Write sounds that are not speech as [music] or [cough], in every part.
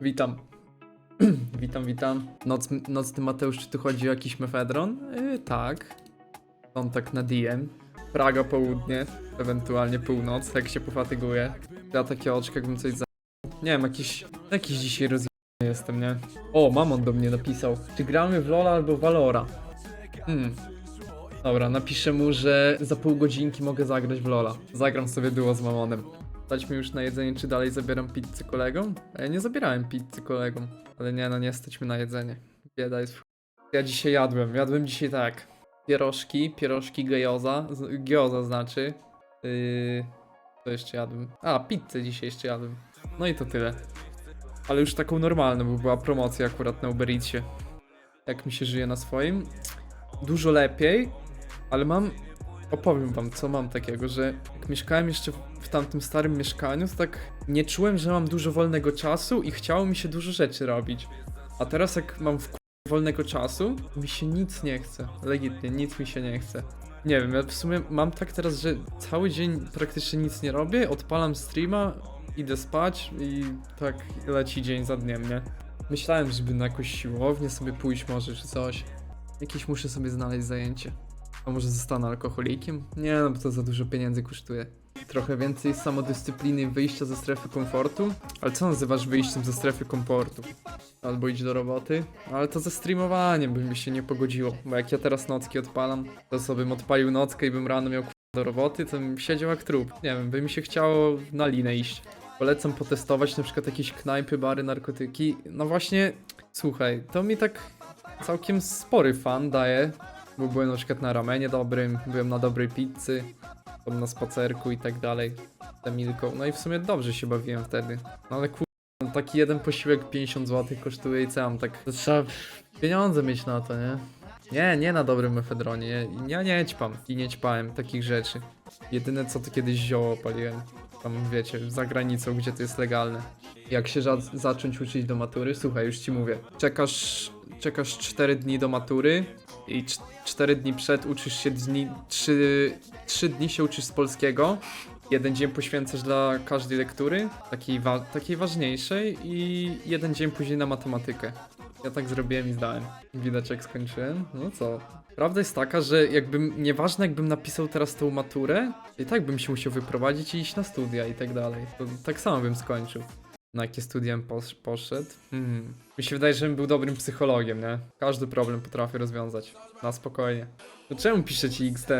Witam. [clears throat] witam, witam. Noc, nocny Mateusz, czy tu chodzi o jakiś mefedron? Yy, tak. Kontakt na DM. Praga południe, ewentualnie północ, jak się pofatyguje. Ja takie oczka, jakbym coś za... Nie wiem, jakiś... Jakiś dzisiaj rozjebany jestem, nie? O, mamon do mnie napisał. Czy gramy w Lola albo Valora? Hmm. Dobra, napiszę mu, że za pół godzinki mogę zagrać w Lola. Zagram sobie duo z mamonem. Mi już na jedzenie, czy dalej zabieram pizzę kolegom? A ja nie zabierałem pizzy kolegom. Ale nie, no nie mi na jedzenie. Bieda jest w... Ja dzisiaj jadłem, jadłem dzisiaj tak. Pierożki, pierożki gejoza, gioza znaczy. Yy, co jeszcze jadłem? A, pizzę dzisiaj jeszcze jadłem. No i to tyle. Ale już taką normalną, bo była promocja akurat na Uber Eatsie. Jak mi się żyje na swoim? Dużo lepiej, ale mam opowiem wam, co mam takiego, że jak mieszkałem jeszcze w tamtym starym mieszkaniu, to tak nie czułem, że mam dużo wolnego czasu i chciało mi się dużo rzeczy robić. A teraz jak mam w wolnego czasu, mi się nic nie chce. Legitnie, nic mi się nie chce. Nie wiem, ja w sumie mam tak teraz, że cały dzień praktycznie nic nie robię, odpalam streama, idę spać i tak leci dzień za dniem, nie? Myślałem, żeby na jakąś siłownię sobie pójść może, czy coś. Jakieś muszę sobie znaleźć zajęcie. A może zostanę alkoholikiem? Nie, no bo to za dużo pieniędzy kosztuje. Trochę więcej samodyscypliny wyjścia ze strefy komfortu? Ale co nazywasz wyjściem ze strefy komfortu? Albo idź do roboty? Ale to ze streamowaniem by mi się nie pogodziło, bo jak ja teraz nocki odpalam, to sobie bym odpalił nockę i bym rano miał do roboty, to bym siedział jak trup. Nie wiem, by mi się chciało na linę iść. Polecam potestować na przykład jakieś knajpy, bary, narkotyki. No właśnie, słuchaj, to mi tak całkiem spory fan daje, bo byłem na przykład na ramenie dobrym, byłem na dobrej pizzy, tam na spacerku i tak dalej. Z Emilką. No i w sumie dobrze się bawiłem wtedy. No ale kur... taki jeden posiłek 50 zł kosztuje i co mam tak... To trzeba pieniądze mieć na to, nie? Nie, nie na dobrym mefedronie. Ja nie ćpam i nie ćpałem takich rzeczy. Jedyne co to kiedyś zioło paliłem. Tam wiecie, za granicą, gdzie to jest legalne. Jak się za zacząć uczyć do matury? Słuchaj, już ci mówię. Czekasz, czekasz 4 dni do matury i 4 dni przed uczysz się dni, 3, 3 dni się uczysz z polskiego. Jeden dzień poświęcasz dla każdej lektury, takiej, wa takiej ważniejszej i jeden dzień później na matematykę. Ja tak zrobiłem i zdałem. Widać jak skończyłem. No co? Prawda jest taka, że jakbym, nieważne jakbym napisał teraz tą maturę, i tak bym się musiał wyprowadzić i iść na studia i tak dalej. To tak samo bym skończył. Na jakie studia posz poszedł? Hmm. Mi się wydaje, że bym był dobrym psychologiem, nie? Każdy problem potrafię rozwiązać. Na spokojnie. To czemu piszecie XD?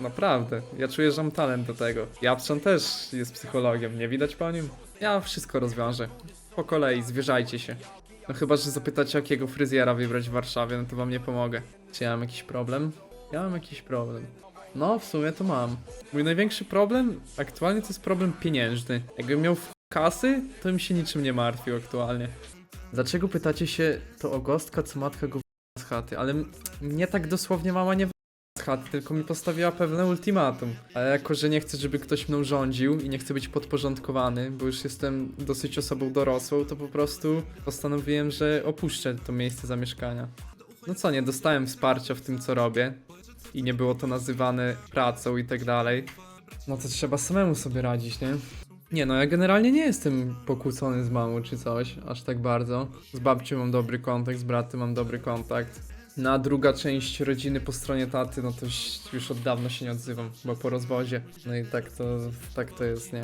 Naprawdę. Ja czuję, że mam talent do tego. Japczan też jest psychologiem, nie widać po nim? Ja wszystko rozwiążę. Po kolei, zwierzajcie się. No chyba, że zapytacie jakiego fryzjera wybrać w Warszawie, no to wam nie pomogę. Czy ja mam jakiś problem? Ja mam jakiś problem. No, w sumie to mam. Mój największy problem aktualnie to jest problem pieniężny. Jakbym miał w kasy, to bym się niczym nie martwił aktualnie. Dlaczego pytacie się to o gostka, co matka go w- z chaty? Ale mnie tak dosłownie mama nie w- z chaty, tylko mi postawiła pewne ultimatum. Ale jako, że nie chcę, żeby ktoś mną rządził i nie chcę być podporządkowany, bo już jestem dosyć osobą dorosłą, to po prostu postanowiłem, że opuszczę to miejsce zamieszkania. No co, nie dostałem wsparcia w tym, co robię i nie było to nazywane pracą i tak dalej. No to trzeba samemu sobie radzić, nie? Nie no, ja generalnie nie jestem pokłócony z mamą czy coś, aż tak bardzo. Z babcią mam dobry kontakt, z bratem mam dobry kontakt. Na druga część rodziny po stronie taty, no to już, od dawna się nie odzywam, bo po rozwodzie. No i tak to, tak to jest, nie?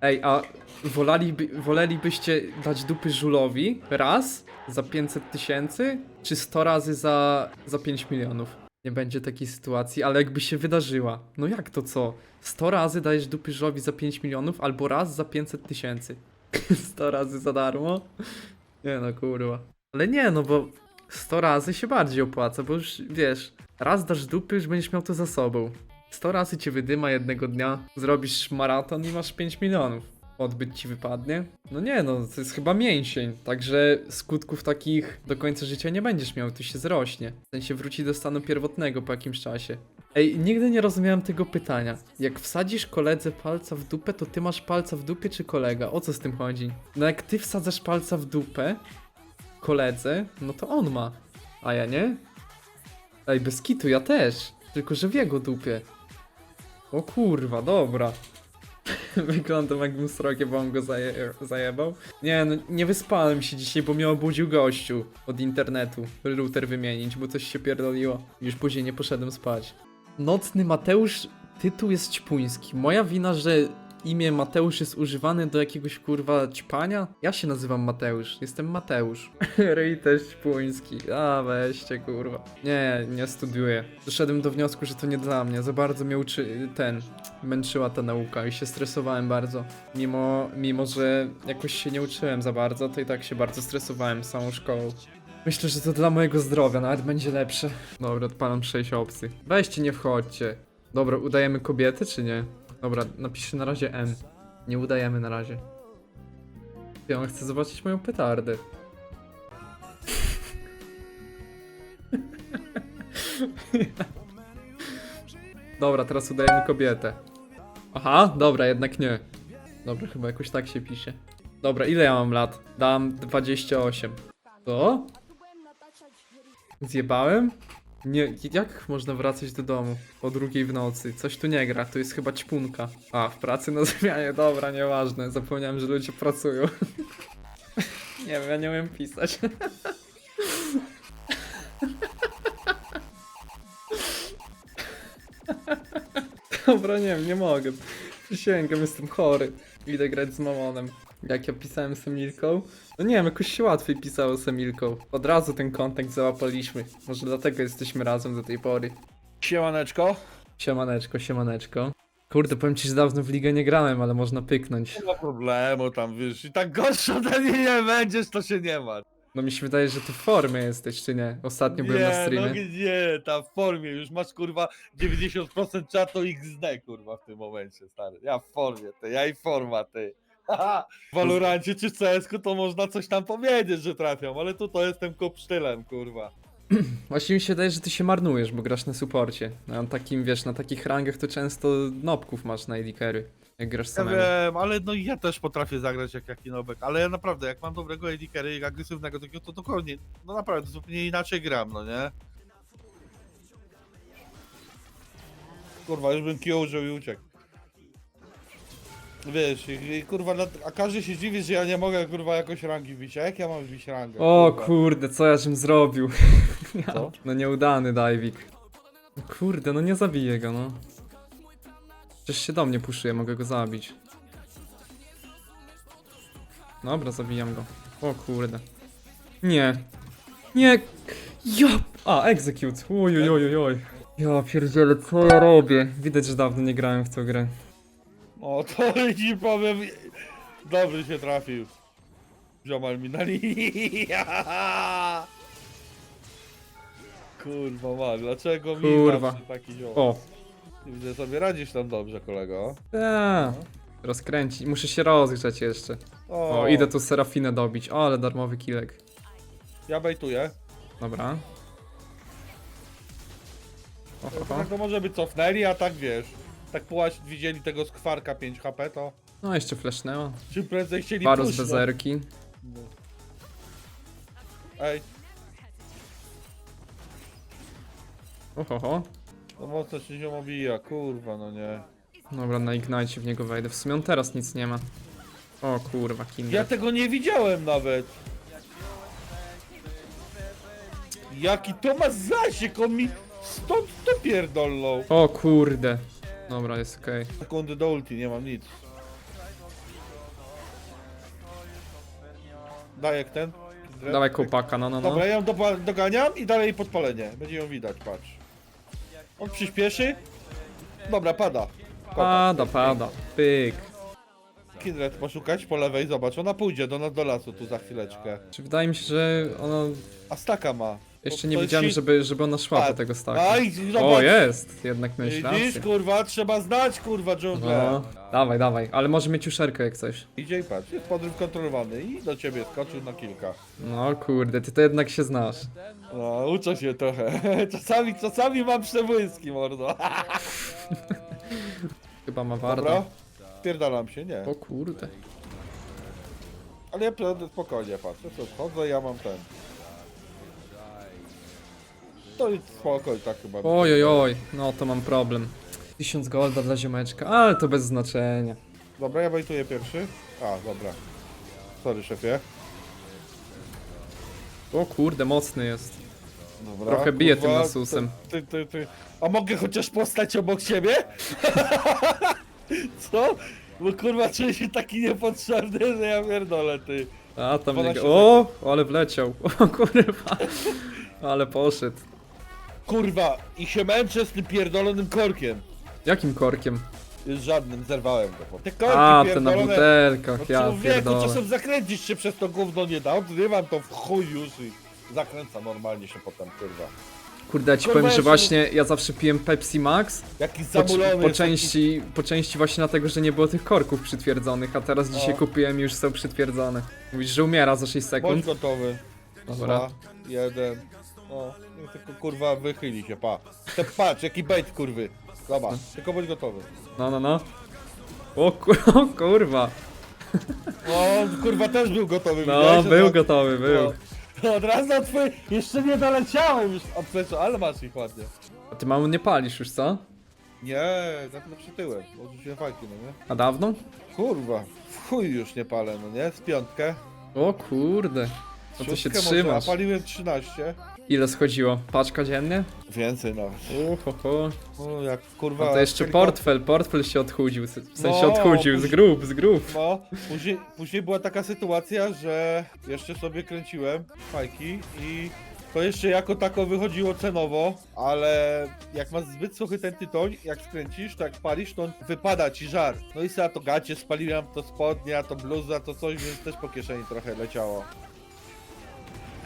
Ej, a wolaliby, wolelibyście dać dupy żulowi raz za 500 tysięcy, czy 100 razy za, za 5 milionów? Nie będzie takiej sytuacji, ale jakby się wydarzyła. No jak to co? 100 razy dajesz dupy żulowi za 5 milionów, albo raz za 500 tysięcy. [laughs] 100 razy za darmo? Nie no, kurwa. Ale nie, no bo 100 razy się bardziej opłaca, bo już wiesz, raz dasz dupy, już będziesz miał to za sobą. 100 razy cię wydyma jednego dnia, zrobisz maraton i masz 5 milionów. Odbyć ci wypadnie? No nie, no to jest chyba mięsień, także skutków takich do końca życia nie będziesz miał, to się zrośnie. W sensie wróci do stanu pierwotnego po jakimś czasie. Ej, nigdy nie rozumiałem tego pytania. Jak wsadzisz koledze palca w dupę, to ty masz palca w dupie czy kolega? O co z tym chodzi? No jak ty wsadzasz palca w dupę koledze, no to on ma, a ja nie? Ej, bez kitu, ja też. Tylko, że w jego dupie. O kurwa, dobra. [laughs] Wyglądam jakbym srogie go zaje zajebał. Nie, no nie wyspałem się dzisiaj, bo mnie obudził gościu od internetu. Router wymienić, bo coś się pierdoliło. Już później nie poszedłem spać. Nocny Mateusz, tytuł jest ćpuński. Moja wina, że imię Mateusz jest używane do jakiegoś kurwa ćpania? Ja się nazywam Mateusz, jestem Mateusz. [laughs] Ryj też ćpuński. A weźcie kurwa. Nie, nie studiuję. Doszedłem do wniosku, że to nie dla mnie. Za bardzo mnie uczy ten. Męczyła ta nauka i się stresowałem bardzo. Mimo, mimo, że jakoś się nie uczyłem za bardzo, to i tak się bardzo stresowałem całą szkołą. Myślę, że to dla mojego zdrowia nawet będzie lepsze. Dobra, odpalam 6 opcji. Weźcie, nie wchodźcie. Dobra, udajemy kobiety czy nie? Dobra, napiszę na razie M. Nie udajemy na razie. Ja on chce zobaczyć moją petardę. Dobra, teraz udajemy kobietę. Aha, dobra, jednak nie. Dobra, chyba jakoś tak się pisze. Dobra, ile ja mam lat? Dam 28. Co? Zjebałem? Nie, jak można wracać do domu o drugiej w nocy? Coś tu nie gra, to jest chyba ćpunka. A, w pracy na [laughs] zmianie, dobra, nieważne. Zapomniałem, że ludzie pracują. [laughs] nie wiem, ja nie umiem pisać. [laughs] Dobra, nie wiem, nie mogę. Przysięgam, jestem chory. Idę grać z mamonem. Jak ja pisałem z Emilką? No nie wiem, jakoś się łatwiej pisało z Emilką. Od razu ten kontakt załapaliśmy. Może dlatego jesteśmy razem do tej pory. Siemaneczko. Siemaneczko, siemaneczko. Kurde, powiem ci, że dawno w ligę nie grałem, ale można pyknąć. Nie ma problemu tam, wiesz, i tak gorsza ode mnie nie będziesz, to się nie ma. No mi się wydaje, że ty w formie jesteś, czy nie? Ostatnio byłem na no streamie. nie, nie, tam w formie, już masz kurwa 90% czatu XD kurwa w tym momencie, stary. Ja w formie, ty, ja i forma, ty. W Valorancie czy CS-ku to można coś tam powiedzieć, że trafią, ale tu to jestem kopsztylem, kurwa. Właśnie mi się wydaje, że ty się marnujesz, bo grasz na suporcie. Na takim, wiesz, na takich rangach to często nopków masz na AD jak grasz Ja samemu. wiem, ale no ja też potrafię zagrać jak jaki nobek, ale ja naprawdę, jak mam dobrego AD i agresywnego takiego, to dokładnie, no naprawdę zupełnie inaczej gram, no nie? Kurwa, już bym kio użył i uciekł. Wiesz, i, i kurwa, na- a każdy się dziwi, że ja nie mogę kurwa jakoś rangi bić, a jak ja mam bić rangę? O kurwa? kurde, co ja żem zrobił? [laughs] Co? No nieudany diving. No Kurde, no nie zabiję go, no. Przecież się do mnie puszuje, mogę go zabić. Dobra, zabijam go. O kurde. Nie. Nie. Ja. A, execute. Oj, oj, oj, oj, oj. Ja pierdzielę, co ja robię? Widać, że dawno nie grałem w tę grę. O, to [laughs] ci powiem, dobrze się trafił. Ziomal mi na. [laughs] Kurwa ma, dlaczego mi Kurwa. zawsze taki ziom? O. Widzę sobie radzisz tam dobrze, kolego. Ta. Rozkręci. Muszę się rozgrzać jeszcze. O, idę tu Serafinę dobić. O, ale darmowy kilek. Ja bejtuję. Dobra. Oho. tak to może by cofnęli, a tak wiesz. Tak połaś widzieli tego skwarka 5 HP, to No, jeszcze flashnęła. czym prędzej chcieli Varus push, no. bez erki. No. Ej, Ohoho. no mocno się ziom obija, kurwa, no nie. Dobra, na Ignite w niego wejdę. W sumie on teraz nic nie ma. O kurwa, Ja Kindred. tego nie widziałem nawet. Jaki to ma zasięg, on mi stąd to pierdolną. O kurde. Dobra, jest okej. Sekundy do ulti, nie mam nic. Dajek ten. Dawaj kołpaka, no, no, no. Dobra, ja ją dopa- doganiam i dalej podpalenie. Będzie ją widać, patrz. On przyspieszy. Dobra, pada. Pada, pada. Pyk. Kindred poszukać po lewej, zobacz, ona pójdzie do nas do lasu tu za chwileczkę. Czy wydaje mi się, że ono... A staka ma. Jeszcze nie widziałem, ci- żeby, żeby ona szła po tego staka. Aj, zobacz. O, jest! Jednak miałeś Widzisz, rację. kurwa, trzeba znać, kurwa, dżunglę. No, dawaj, dawaj. Ale może mieć uszerkę jak coś. Idzie i patrz, jest podryw kontrolowany i do ciebie skoczył na kilka. No kurde, ty to jednak się znasz. No, uczę się trochę. [laughs] Czasami, czasami mam przebłyski, mordo. [laughs] Chyba ma warto. Dobra? Spierdalam się, nie. O kurde. Ale ja prawdę spokojnie patrzę, co wchodzę, ja mam ten. To jest spokoj, tak chyba. Oj, oj, oj, no to mam problem. 1000 golda dla ziomeczka, ale to bez znaczenia. Dobra, ja bajtuję pierwszy. A, dobra. Sorry, szefie. O kurde, mocny jest. Dobra, Trochę bije tym nasusem. Ty, ty, ty. A mogę chociaż postać obok siebie? [laughs] Co? Bo kurwa czuję się taki niepotrzebny, że ja pierdolę, ty. A tam nie... 12 O, ale wleciał. [laughs] O kurwa. Ale poszedł. Kurwa, i się męczę z tym pierdolonym korkiem. Jakim korkiem? Już żadnym, zerwałem go. Te korki A, te na pierdolone- butelkach, No ja człowieku, pierdolę. czasem zakręcić się przez to gówno nie da, odrywam to w chuj już i zakręca normalnie się potem, kurwa. Kurde, ja ci Kurwa, powiem, że właśnie ja zawsze piłem Pepsi Max, Jaki po, zamulony po jest części, po części właśnie dlatego, że nie było tych korków przytwierdzonych, a teraz dzisiaj O. kupiłem i już są przytwierdzone. Mówisz, że umiera za 6 Bądź sekund? gotowy. Dobra. Dwa, jeden. O, no tylko kurwa wychyli się, pa. Te patrz, jaki bait kurwy. Zobacz, tylko bądź gotowy. No, no, no. O, ku [laughs] o kurwa. O, kurwa też był gotowy. No, widziałeś, był to- gotowy, był. No, od razu na twój... Jeszcze nie doleciałem już od pleczu, ale masz ich ładnie. A ty mamu nie palisz już, co? Nie, na pewno przytyłem, bo rzuciłem fajki, no nie? A dawno? Kurwa, w chuj już nie palę, no nie? Z piątkę. O kurde. No to się Szóstkę może, trzymasz. A paliłem 13. Ile schodziło? Paczka dziennie? Więcej nawet. Uhoho. No jak kurwa... A to jeszcze tylko- portfel, portfel się odchudził. W sensie No, odchudził, z później- grób, z grób. No, później, później była taka sytuacja, że jeszcze sobie kręciłem fajki i to jeszcze jako tako wychodziło cenowo, ale jak masz zbyt suchy ten tytoń, jak skręcisz, to jak palisz, to on wypada ci żar. No i sobie to gacie spaliłem, to spodnie, a to bluza, to coś, więc też po kieszeni trochę leciało.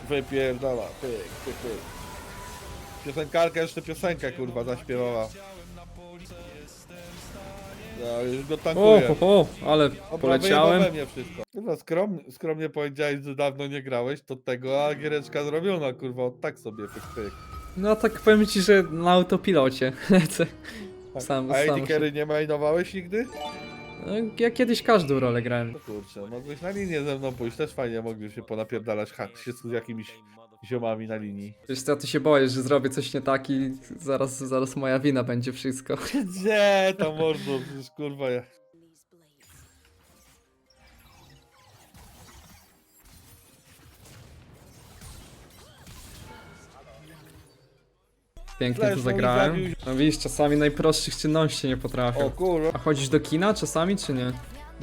Wypierdala, pyk, pyk, pyk. Piosenkarka jeszcze piosenkę kurwa zaśpiewała. Ja już go O, tankuję. ho, ho, ale poleciałem. we mnie wszystko. Kurwa, skromnie, skromnie powiedziałeś, że dawno nie grałeś, to tego, a giereczka zrobiona, kurwa, od tak sobie, pyk, pyk. No tak powiem ci, że na autopilocie [laughs] lecę. Sam, a sam. Edikery nie mainowałeś nigdy? No, ja kiedyś każdą rolę grałem. No kurczę, mogłeś na linię ze mną pójść, też fajnie mogli się ponapierdalać ha, się z jakimiś ziomami na linii. Wiesz co, ty się boisz, że zrobię coś nie tak i zaraz, zaraz moja wina będzie wszystko. [laughs] Gdzie to mordo, przecież kurwa, ja... Pięknie Flash, to no, zagrałem. zabił- No widzisz, czasami najprostszych czynności nie potrafię. O kurwa, A chodzisz do kina czasami, czy nie?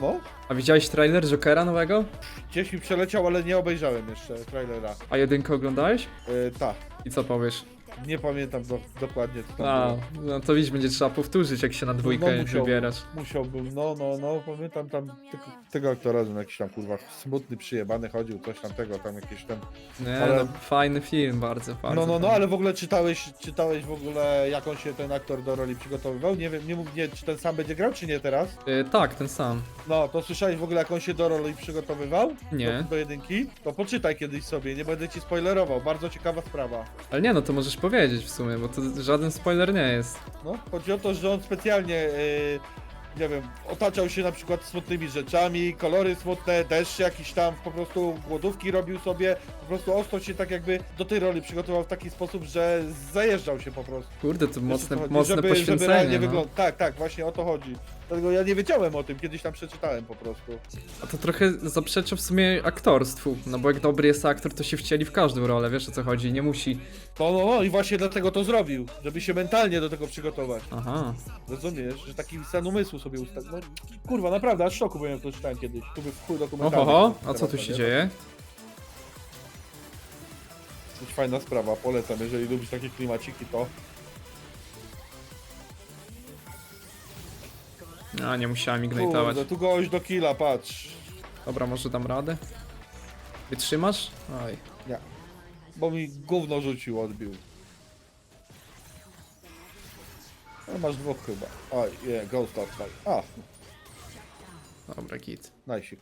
no, A widziałeś trailer Jokera nowego? gdzieś mi przeleciał, ale nie obejrzałem jeszcze trailera. A jedynkę oglądałeś? Yy, tak, I co powiesz? Nie pamiętam do, dokładnie co tam A, było. no to widzisz, będzie trzeba powtórzyć, jak się na dwójkę no, musiałbym. wybierasz. Musiałbym, no, no, no, pamiętam tam tego, tego aktora, że on jakiś tam kurwa smutny, przyjebany chodził, coś tam tego, tam jakieś tam... Nie, Ale- no, fajny film, bardzo, bardzo. No, no, no, ale w ogóle czytałeś, czytałeś w ogóle jak on się ten aktor do roli przygotowywał? Nie wiem, nie mów, nie, czy ten sam będzie grał, czy nie teraz? Y, tak, ten sam. No, to słyszałeś w ogóle jak on się do roli przygotowywał? Nie. Do, do jedynki? To poczytaj kiedyś sobie, nie będę ci spoilerował, bardzo ciekawa sprawa. Ale nie, no to możesz powiedzieć w sumie, bo to żaden spoiler nie jest. No, chodzi o to, że on specjalnie, yy, nie wiem, otaczał się na przykład smutnymi rzeczami, kolory smutne, deszcz jakiś tam, po prostu głodówki robił sobie, po prostu ostro się tak jakby do tej roli przygotował w taki sposób, że zajeżdżał się po prostu. Kurde, to Wiesz, o mocne, chodzi? mocne żeby, żeby realnie poświęcenie, no. Tak, tak, właśnie o to chodzi. Dlatego ja nie wiedziałem o tym, kiedyś tam przeczytałem po prostu. A to trochę zaprzecza w sumie aktorstwu, no bo jak dobry jest aktor, to się wcieli w każdą rolę, wiesz o co chodzi, nie musi... No, no, no i właśnie dlatego to zrobił, żeby się mentalnie do tego przygotować. Aha, Rozumiesz, że taki stan umysłu sobie ustawił. No, kurwa, naprawdę, aż w szoku byłem, jak to czytałem kiedyś. Tu by w chuj dokumentalny. ohoho, a co tu no się dzieje? Dość fajna sprawa, polecam, jeżeli lubisz takie klimaciki, to... A, nie musiałem ignitować. Kurde, tu gość do killa, patrz. Dobra, może dam radę? Wytrzymasz? Oj. Nie. Bo mi gówno rzucił, odbił. Ale masz dwóch chyba. Oj, je, ghost outside. A, Dobra, git. najsik.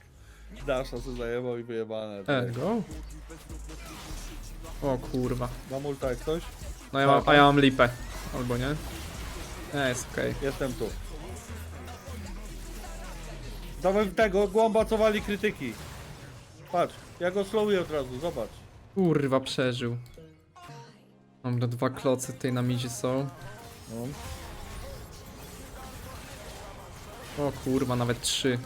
Dasza co zajebał i wyjebane. E, go. O kurwa. Mam ulta jak ktoś? No ja mam, a ja mam lipę. Albo nie? Nie, jest okej. Jestem tu. Dawaj tego, głąba co wali krytyki. Patrz, ja go slowuję od razu, zobacz. Kurwa, przeżył. Dobra, dwa klocy tutaj na midzie są. No. O kurwa, nawet trzy.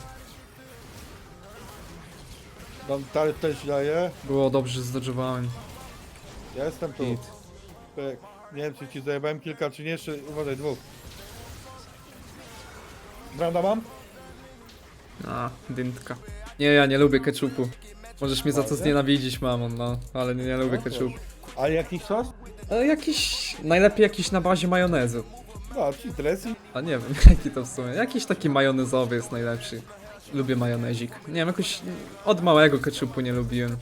Dam tar też daję. Było dobrze, zdodżowałem. Ja jestem tu. Pyk. Nie wiem czy ci zajebałem kilka czy nie, jeszcze uważaj, dwóch. Branda mam? A, dyntka. Nie, ja nie lubię ketchupu. Możesz mnie za to znienawidzić, mamon, no. Ale nie, nie lubię No, ketchupu. A jakiś sos? Ale jakiś... Najlepiej jakiś na bazie majonezu. No, ci dressing. A nie wiem, [laughs] jaki to w sumie. Jakiś taki majonezowy jest najlepszy. Lubię majonezik. Nie wiem, jakoś od małego ketchupu nie lubiłem.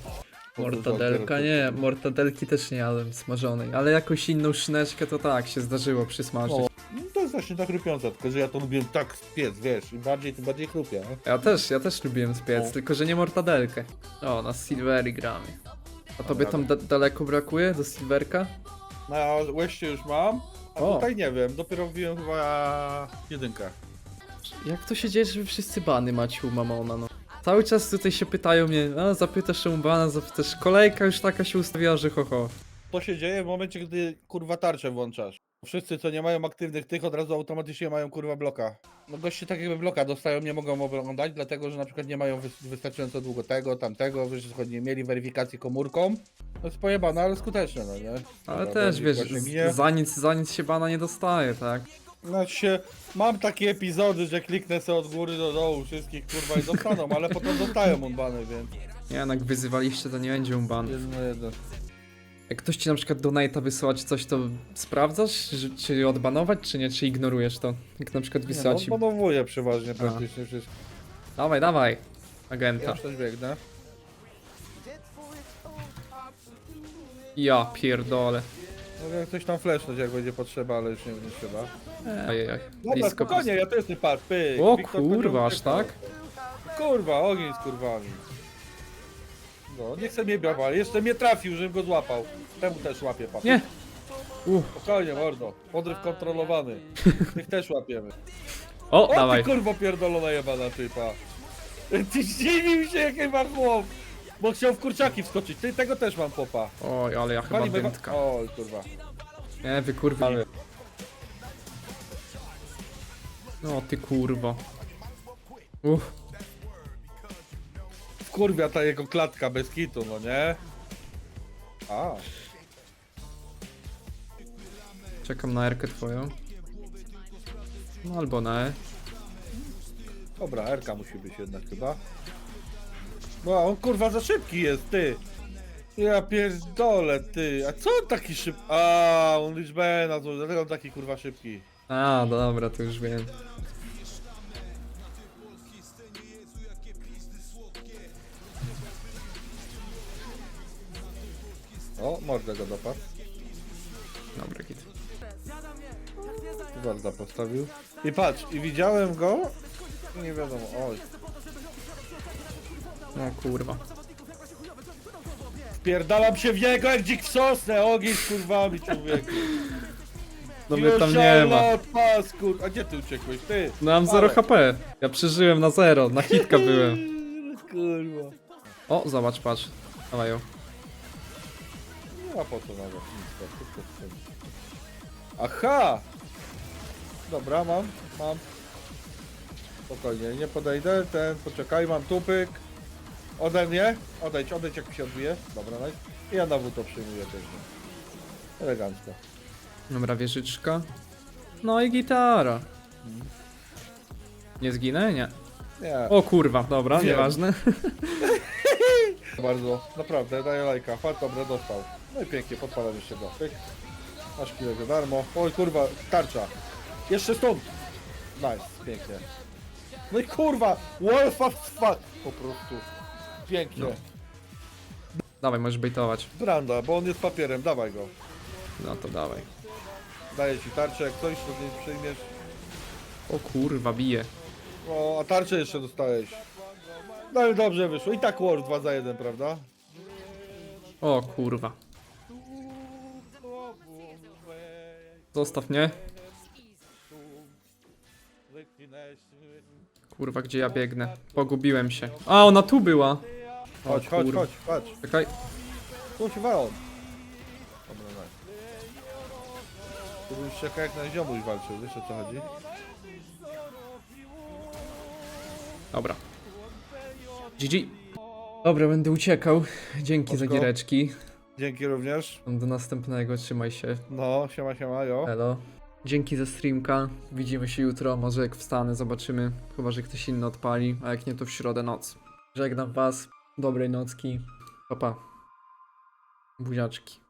Mortadelka, nie, mortadelki też nie jadłem smażonej, ale jakąś inną szyneczkę to tak się zdarzyło przysmażyć. No właśnie tak chrupiące, tylko że ja to lubię tak spiec, wiesz, im bardziej, tym bardziej chrupie. nie? Ja też, ja też lubiłem spiec, O. tylko że nie mortadelkę. O, na Silvery gramy. A tobie tam da daleko brakuje do Silverka? Na łeście już mam, a O. tutaj nie wiem, dopiero wbiłem chyba jedynkę. Jak to się dzieje, że wy wszyscy bany macie u Mamona, no? Cały czas tutaj się pytają mnie, a zapytasz czemu bana, zapytasz, kolejka już taka się ustawiła, że ho ho. To się dzieje w momencie, gdy kurwa tarczę włączasz. Wszyscy, co nie mają aktywnych tych, od razu automatycznie mają kurwa bloka. No goście tak jakby bloka dostają, nie mogą oglądać, dlatego że na przykład nie mają wys- wystarczająco długo tego, tamtego, że nie mieli weryfikacji komórką. To jest pojebane, ale skuteczne, no nie? Ale Dobra, też, wiesz, z- za nic, za nic się bana nie dostaje, tak? Znaczy się, mam takie epizody, że kliknę sobie od góry do dołu wszystkich kurwa i dostaną, ale potem dostają unbany, więc Nie, jak wyzywaliście, to nie będzie umban. jeden na jeden. Jak ktoś ci na przykład donate'a wysyła czy coś, to sprawdzasz, że, czy odbanować, czy nie, czy ignorujesz to? Jak na przykład Nie, no, odbanowuję przeważnie praktycznie wszystko. Dawaj, dawaj, Ja agenta. już też biegnę. Ja pierdolę. Mogę jak coś tam flashnąć jak będzie potrzeba, ale już nie, nie trzeba. Ojej, Dobra, blisko. spokojnie, ja też nie patrz, pyk. O Wiktor kurwa, aż tak? Kurwa, ogień z kurwami. No, nie chce mnie biała, jeszcze mnie trafił, żebym go złapał. Temu też łapię, papi. Nie! Uff. Spokojnie, mordo. Podryw kontrolowany. Tych też łapiemy. O, O, dawaj. ty kurwo pierdolona jebana typa. Ty zdziwił się chyba chłop. Bo chciał w kurczaki wskoczyć. Ty tego też mam popa. Oj, ale ja chyba Wali, bywa- dętka. Oj, kurwa. Nie, wy kurwa. Ale- No ty kurwo. Uff. Wkurwia ta jego klatka bez kitu, no nie? A, Czekam na erkę twoją. No albo na E. dobra, Erka musi być jednak chyba. No, on kurwa za szybki jest, ty. Ja pierdolę, ty. A co on taki szybki? A, on liczbę, dlatego on taki kurwa szybki. A, dobra, to już wiem. O, mordę go dopadł. Dobra, git. Warda postawił. I patrz, i widziałem go. Nie wiadomo, oj. O kurwa. Wpierdalam się w niego jak dzik w sosnę, ogień z kurwami, człowieku. [laughs] No mnie tam nie ma. Od pasku. A gdzie ty uciekłeś, ty? No mam 0 Ale- HP. Ja przeżyłem na 0, na hitka byłem. [laughs] Kurwa. O, zobacz, patrz. Dawaj ją. Nie ma po co nawet nic, z tym. Aha! Dobra, mam, mam. Spokojnie, nie podejdę, ten, poczekaj, mam tupyk. Ode mnie, odejdź, odejdź jak się odbije. Dobra, nice. I ja znowu to przyjmuję też. nie? Elegancko. Dobra, wieżyczka. No i gitara. Nie zginę? Nie. Nie, O kurwa, dobra, Wiem. nieważne. [laughs] [laughs] bardzo, naprawdę, daję lajka. Fart dobre dostał. No i pięknie, podpalam jeszcze go. Pyk. Masz za darmo. Oj kurwa, tarcza. Jeszcze stąd. Nice, pięknie. No i kurwa, what fuck, fuck. Po prostu. Pięknie. No. Dawaj, możesz bejtować. Branda, bo on jest papierem, dawaj go. No to dawaj. Daję ci tarczę, jak coś, to nie przyjmiesz. O kurwa, bije. O, a tarczę jeszcze dostałeś. No i dobrze wyszło. I tak War 2 za 1, prawda? O kurwa. Zostaw mnie. Kurwa, gdzie ja biegnę? Pogubiłem się. A, ona tu była. Chodź, chodź, kurwa. chodź, patrz. Czekaj. Tu się walą. Dobra, daj. Tu czekał jak na ziomuś walczył, wiesz o co chodzi? Dobra. GG. Dobra, będę uciekał. Dzięki za giereczki. Dzięki również. Do następnego, trzymaj się. No, siema, siema, jo. Elo. Dzięki za streamka. Widzimy się jutro. Może jak wstanę, zobaczymy. Chyba, że ktoś inny odpali, a jak nie, to w środę noc. Żegnam was. Dobrej nocki. Pa, pa. Buziaczki.